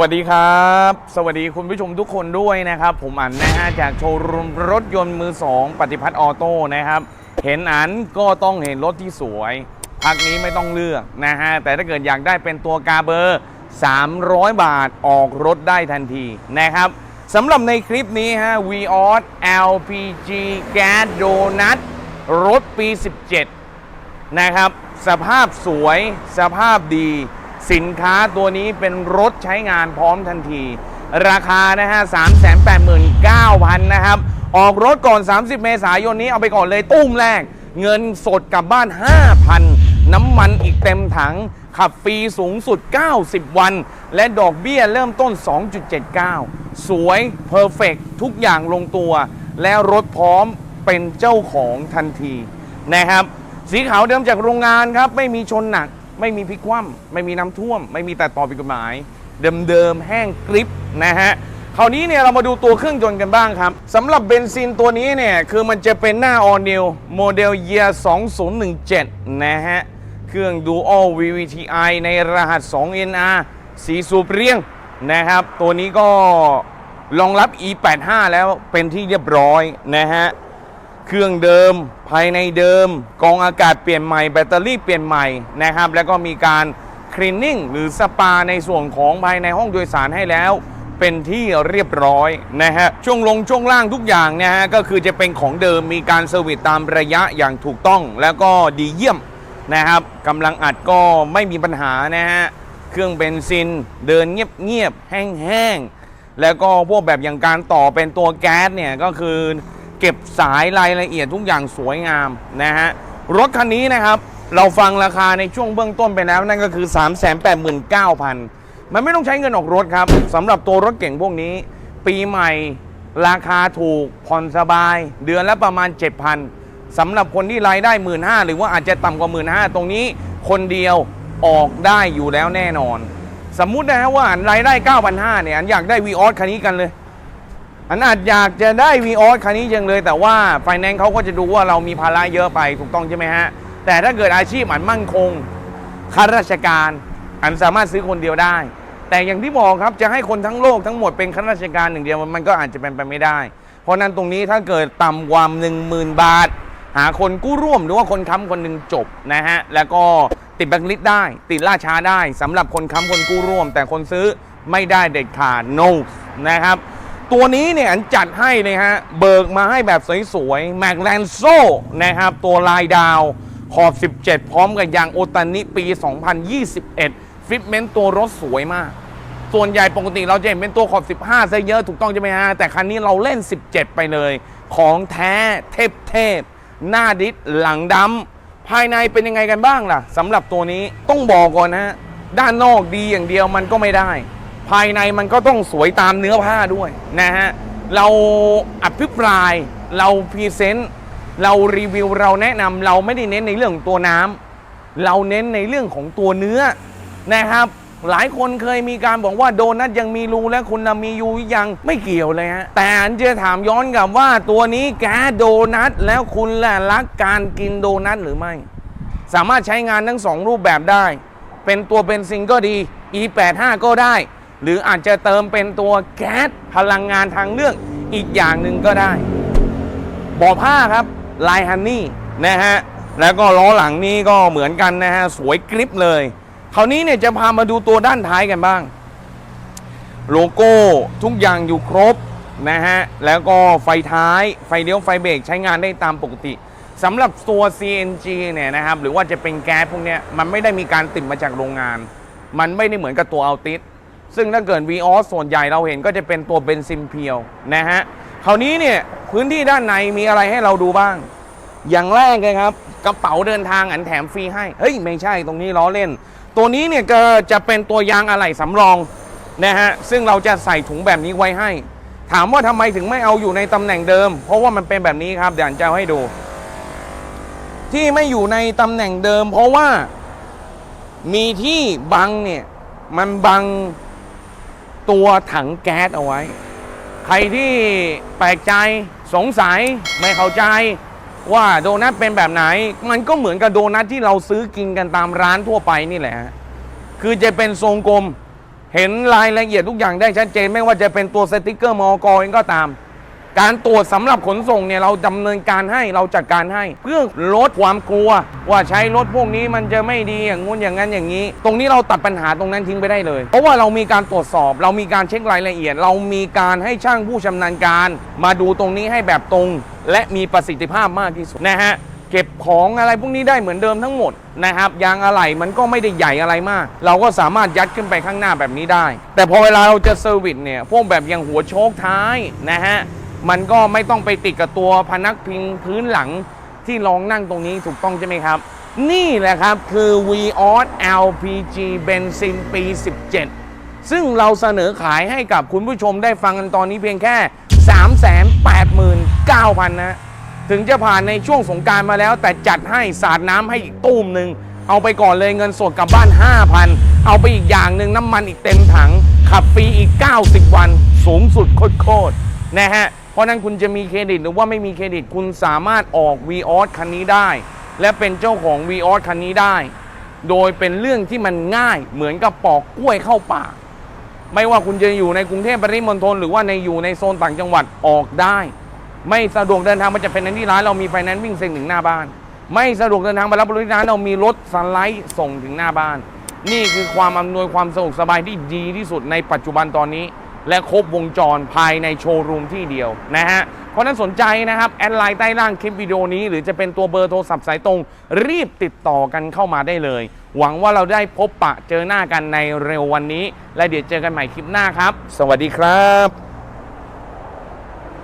วัสดีครับ สวัสดีคุณผู้ชมทุกคนด้วยนะครับ ผมอันนะฮะจากโชว์รูมรถยนต์มือ2ปฏิพัฒน์ออโต้นะครับ เห็นอันก็ต้องเห็นรถที่สวยพักนี้ไม่ต้องเลือกนะฮะแต่ถ้าเกิดอยากได้เป็นตัวกาเบอร์ 300 บาทออกรถได้ทันทีนะครับสำหรับในคลิปนี้ฮะ v ีออ LPG Gas Donut รถปี 17 นะครับ สภาพสวยสภาพดี สินค้าตัวนี้เป็นรถใช้งานพร้อมทันที ราคานะฮะ389,000นะครับ ออกรถก่อน 30 เมษายนนี้เอาไปก่อนเลยตุ้มแรก เงินสดกลับบ้าน 5,000 น้ำมันอีกเต็มถัง ขับฟรีสูงสุด 90 วัน และดอกเบี้ยเริ่มต้น 2.79 สวยเพอร์เฟกทุกอย่างลงตัว แล้วรถพร้อมเป็นเจ้าของทันทีนะครับ สีขาวเดิมจากโรงงานครับ ไม่มีชนหนัก ไม่มีพลิกคว่ำไม่มีน้ำท่วม ไม่มีแต่ต่อผิดกฎหมาย เดิมๆแห้งกริปนะฮะคราวนี้เนี่ยเรามาดูตัวเครื่องยนต์กันบ้างครับสำหรับเบนซินตัวนี้เนี่ยคือมันจะเป็นหน้า All New โมเดล Year 2017 นะฮะ เครื่อง Dual VVTi ในรหัส 2NR สีสูบเรียงนะครับ ตัวนี้ก็รองรับ E85 แล้วเป็นที่เรียบร้อยนะฮะ เครื่องเดิม ภายในเดิม กองอากาศเปลี่ยนใหม่แบตเตอรี่เปลี่ยนใหม่นะครับ แล้วก็มีการคลีนนิ่งหรือสปาในส่วนของภายในห้องโดยสารให้แล้ว เป็นที่เรียบร้อยนะฮะช่วงลงช่วงล่างทุกอย่างนะฮะก็คือจะเป็นของเดิมมีการเซอร์วิสตามระยะอย่างถูกต้อง แล้วก็ดีเยี่ยมนะครับกำลังอัดก็ไม่มีปัญหานะฮะเครื่องเบนซินเดินเงียบๆแห้งๆแล้วก็พวกแบบอย่างการต่อเป็นตัวแก๊สเนี่ยก็คือ เก็บสายรายละเอียดทุกอย่างสวยงามนะฮะรถคันนี้นะครับ เราฟังราคาในช่วงเบื้องต้นไปแล้วนั่นก็คือ 389,000 มันไม่ต้องใช้เงินออกรถครับสำหรับตัวรถเก่งพวกนี้ ปีใหม่ราคาถูกผ่อนสบาย เดือนละประมาณ 7,000สำหรับคนที่รายได้ 1 5ื่นหรือว่าอาจจะต่ำกว่า 1 5ื่นตรงนี้คนเดียวออกได้อยู่แล้วแน่นอน สมมุตินะฮะว่ารายได้ 9,500เนี่ยอันอยากได้วีออสคันนี้กันเลย อันอาจอยากจะได้วีออสคันนี้จังเลย แต่ว่าไฟแนนซ์เขาก็จะดูว่าเรามีภาระเยอะไปถูกต้องใช่ไหมฮะ แต่ถ้าเกิดอาชีพอันมั่นคงข้าราชการอันสามารถซื้อคนเดียวได้ แต่อย่างที่บอกครับจะให้คนทั้งโลกทั้งหมดเป็นข้าราชการหนึ่งเดียวมันก็อาจจะเป็นไปไม่ได้ เพราะนั้นตรงนี้ถ้าเกิดต่ำกว่า1 0,000บาท หาคนกู้ร่วมหรือว่าคนค้ำคนหนึ่งจบนะฮะแล้วก็ติดแบงค์ลิสต์ได้ ติดล่าช้าได้สำหรับคนค้ำคนกู้ร่วม แต่คนซื้อไม่ได้เด็ดขาด no นะครับ ตัวนี้เนี่ยอันจัดให้เลยฮะ เบิกมาให้แบบสวยๆแม็กแลนโซนะครับ ตัวลายดาวขอบ 17 พร้อมกับยางโอตานิปี 2021 ฟิตเมนต์ตัวรถสวยมาก ส่วนใหญ่ปกติเราจะเห็นเป็นตัวขอบ 15 ซะเยอะถูกต้องใช่ไหมฮะ แต่คันนี้เราเล่น 17 ไปเลย ของแท้เทพเทพ หน้าดิสหลังดำภายในเป็นยังไงกันบ้างล่ะสำหรับตัวนี้ต้องบอกก่อนนะ ด้านนอกดีอย่างเดียวมันก็ไม่ได้ ภายในมันก็ต้องสวยตามเนื้อผ้าด้วยนะฮะ เราอภิปรายเราพรีเซนต์เรารีวิวเราแนะนำเราไม่ได้เน้นในเรื่องของตัวน้ำเราเน้นในเรื่องของตัวเนื้อนะครับหลายคนเคยมีการบอกว่าโดนัทยังมีรูและคุณมียูยังไม่เกี่ยวเลยฮะแต่อันจะถามย้อนกลับว่าตัวนี้แกโดนัทแล้วคุณแหละรักการกินโดนัทหรือไม่ สามารถใช้งานทั้งสองรูปแบบได้ เป็นตัวเป็นซิงก็ดี E85 ก็ได้ หรืออาจจะเติมเป็นตัวแก๊สพลังงานทางเลือกอีกอย่างหนึ่งก็ได้บ่อผ้าครับลายฮันนี่นะฮะแล้วก็ล้อหลังนี้ก็เหมือนกันนะฮะสวยกริปเลย คราวนี้เนี่ยจะพามาดูตัวด้านท้ายกันบ้าง โลโก้ทุกอย่างอยู่ครบนะฮะแล้วก็ไฟท้ายไฟเลี้ยวไฟเบรกใช้งานได้ตามปกติสำหรับตัว CNG เนี่ยนะครับหรือว่าจะเป็นแก๊สพวกนี้มันไม่ได้มีการติดมาจากโรงงาน มันไม่ได้เหมือนกับตัวอัลติส ซึ่งถ้าเกิด v ีออสส่วนใหญ่เราเห็นก็จะเป็นตัวเบนซินเพียวนะฮะคราวนี้เนี่ยพื้นที่ด้านในมีอะไรให้เราดูบ้าง อย่างแรกเลยครับ กระเป๋าเดินทางอันแถมฟรีให้ เฮ้ย ไม่ใช่ตรงนี้ล้อเล่น ตัวนี้เนี่ยก็จะเป็นตัวยางอะไหล่สำรองนะฮะซึ่งเราจะใส่ถุงแบบนี้ไว้ให้ ถามว่าทำไมถึงไม่เอาอยู่ในตำแหน่งเดิม เพราะว่ามันเป็นแบบนี้ครับเดี๋ยวอันจะให้ดู ที่ไม่อยู่ในตำแหน่งเดิม เพราะว่ามีที่บังเนี่ยมันบัง ตัวถังแก๊สเอาไว้ ใครที่แปลกใจสงสัยไม่เข้าใจว่าโดนัทเป็นแบบไหน มันก็เหมือนกับโดนัทที่เราซื้อกินกันตามร้านทั่วไปนี่แหละ คือจะเป็นทรงกลม เห็นรายละเอียดทุกอย่างได้ชัดเจน ไม่ว่าจะเป็นตัวสติกเกอร์มอกเองก็ตาม การตรวจสำหรับขนส่งเนี่ยเราดำเนินการให้เราจัดการให้ เพื่อลดความกลัว ว่าใช้รถพวกนี้มันจะไม่ดีอย่างงู้นอย่างนั้นอย่างนี้ ตรงนี้เราตัดปัญหาตรงนั้นทิ้งไปได้เลย เพราะว่าเรามีการตรวจสอบ เรามีการเช็ครายละเอียด เรามีการให้ช่างผู้ชำนาญการ มาดูตรงนี้ให้แบบตรง และมีประสิทธิภาพมากที่สุดนะฮะเก็บของอะไรพวกนี้ได้เหมือนเดิมทั้งหมดนะครับยางอะไหล่มันก็ไม่ได้ใหญ่อะไรมาก เราก็สามารถยัดขึ้นไปข้างหน้าแบบนี้ได้ แต่พอเวลาเราจะเซอร์วิสเนี่ยพวกแบบอย่างหัวโชคท้ายนะฮะ มันก็ไม่ต้องไปติดกับตัวพนักพิงพื้นหลังที่รองนั่งตรงนี้ถูกต้องใช่ไหมครับ นี่แหละครับคือ v o s LPG เบนซินปี 17 ซึ่งเราเสนอขายให้กับคุณผู้ชมได้ฟังกันตอนนี้เพียงแค่ 389,000 นะ ถึงจะผ่านในช่วงสงการมาแล้ว แต่จัดให้สาดน้ำให้อีกตู้มหนึ่งเอาไปก่อนเลยเงินสดกลับบ้าน 5,000 เอาไปอีกอย่างหนึ่งน้ำมันอีกเต็มถัง ขับฟรีอีก 90 วัน สูงสุดโคตรๆนะฮะ เพราะนั้นคุณจะมีเครดิตหรือว่าไม่มีเครดิตคุณสามารถออก v ีออสคันนี้ได้ และเป็นเจ้าของ v ีออสคันนี้ได้ โดยเป็นเรื่องที่มันง่ายเหมือนกับปอกกล้วยเข้าปากไม่ว่าคุณจะอยู่ในกรุงเทพปริมณฑลหรือว่าในอยู่ในโซนต่างจังหวัดออกได้ ไม่สะดวกเดินทางมาจะเป็นในที่ร้านเรามีไฟแนนซ์วิ่งเซ็นถึงหน้าบ้าน ไม่สะดวกเดินทางมารับบริการเรามีรถสไลด์ส่งถึงหน้าบ้าน นี่คือความอำนวยความสะดวกสบายที่ดีที่สุดในปัจจุบันตอนนี้ และครบวงจรภายในโชว์รูมที่เดียวนะฮะ เพราะนั้นสนใจนะครับ แอดไลน์ใต้ล่างคลิปวิดีโอนี้ หรือจะเป็นตัวเบอร์โทรศัพท์สายตรง รีบติดต่อกันเข้ามาได้เลย หวังว่าเราได้พบปะเจอหน้ากันในเร็ววันนี้ และเดี๋ยวเจอกันใหม่คลิปหน้าครับ สวัสดีครับ